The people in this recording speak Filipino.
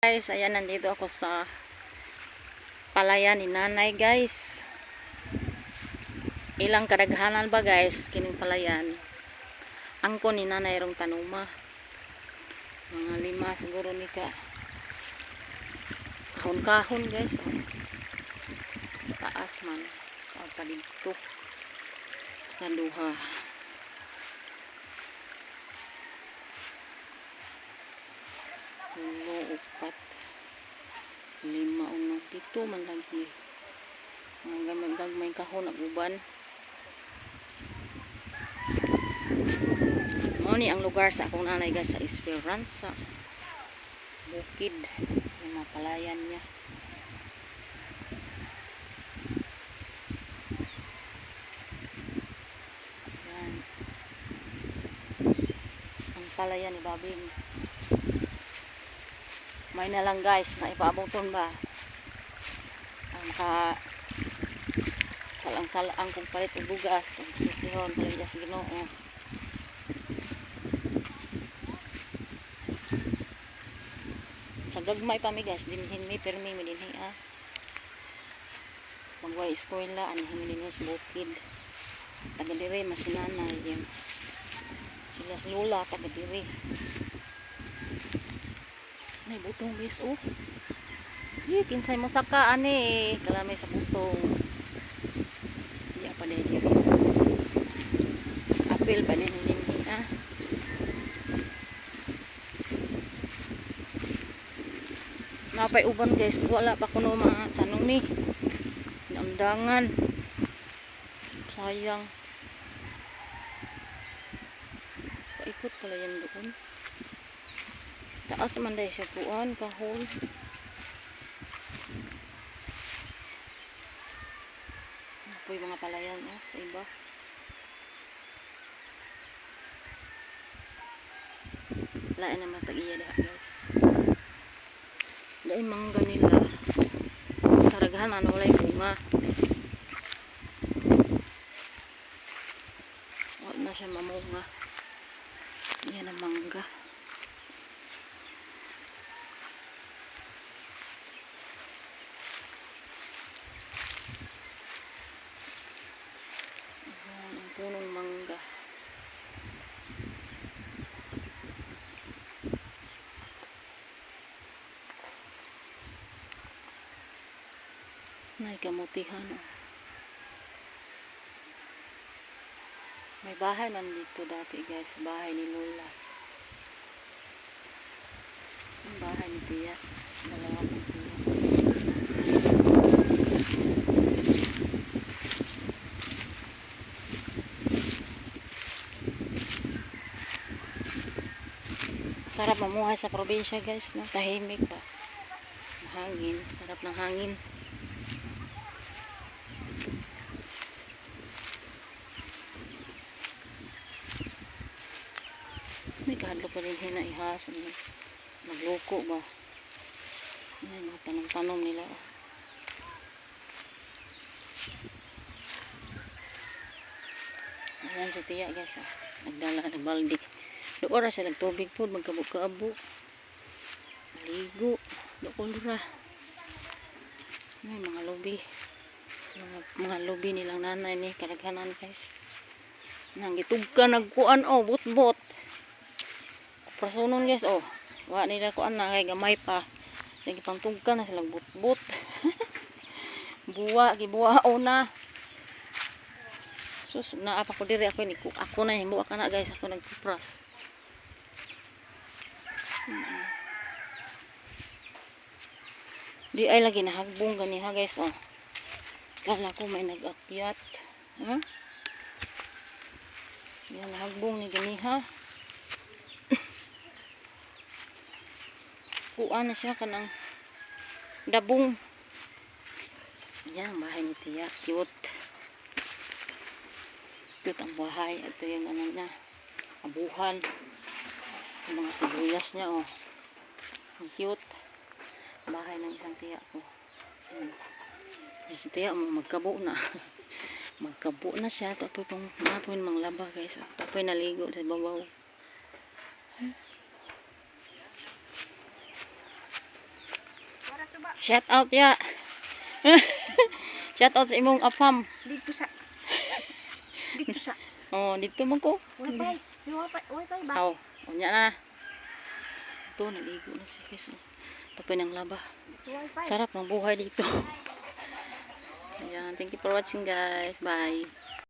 guys, ayan nandito ako sa palayan ni nanay guys. Ilang kadaghanan ba guys kining palayan? Angko ni nanay rong tanuma. Mga lima siguro ni ka. Kahon-kahon guys. Oh. Taas man. Pa dito. Sa duha. Upat, lima, uno, pito man lagi. Mga gamagag kahon ang uban. Mo ni ang lugar sa akong nanay guys sa Esperanza. Bukid. Yung mga palayan niya. Yan. Ang palayan ni Babing may na lang guys na ipaabuton ba? Ang ka salang salang kung palit og bugas ang sukihon palit sa ginoo sa gagmay pa mi guys dinhin mi permi mi dinhi ah. Magway eskwela anihin mi dinhi sa bukid. Taga diri masinanay yun. Sila lula taga diri may butong bis oh. Ye, kinsay mo saka ani kalamay sa butong. Iya pa din. Apil pa din din ah. Napay uban guys, wala pa kuno mga tanong ni. Damdangan. Sayang. Paikot pala yan doon. Taas man dahil siya. Ano po yung mga palayan oh, sa iba. Lain naman tag-iya diha guys. Dahil mangga nila. Saragahan ano walay bunga. Wala na siya mamunga. Yan ang mangga. Ayan, ang punong mangga. May kamutihan. oh. May bahay man dito dati guys. Bahay ni Lola. Ang bahay ni Tia. Dalawa kong. Sarap mamuhay sa probinsya guys, no? Tahimik pa. Hangin, sarap ng hangin. Kahadlo pa rin hina ihas. ano, Magloko ba? Yan, mga tanong-tanong nila. oh. Ayan si Tia guys, ah. Nagdala ng balde. Doon oras siya nagtubig po, magkabuk-kaabo. Maligo. Doon ra. May mga lobby. Mga, mga lobby nilang nanay ni karaghanan guys. Nang gitugka nagkuan oh, bot-bot. Prasunon guys oh. Wa nila kuan na kay gamay pa. Lagi pang tugka na silang bot-bot. buwa, gibuwa na. Sus, naapa ko diri ako ni ako na himo ka na guys, ako nagpras. Di ay lagi nahagbong gani ha guys oh. Kala ko may nag-akyat. Ha? Yan nahagbong ni gani ha. Kuan na siya kanang dabong. Yan ang bahay ni Tia. Cute. Cute ang bahay. Ito yung ano niya. Abuhan. Yung mga sibuyas niya oh. Ang cute. Bahay ng isang tiya ko. Yan si tiya mo magkabo na. magkabo na siya. Tapos pang napoy mang laba guys. Tapos naligo sa babaw. Shout out ya. Shout out sa imong afam. Dito sa... Dito sa... Oh, dito man ko. Wifi. Wifi, wifi ba? Aw, unya na. Ito, naligo na si Chris. Tapos ng laba. Sarap ng buhay dito. Ayan, thank you for watching guys. Bye.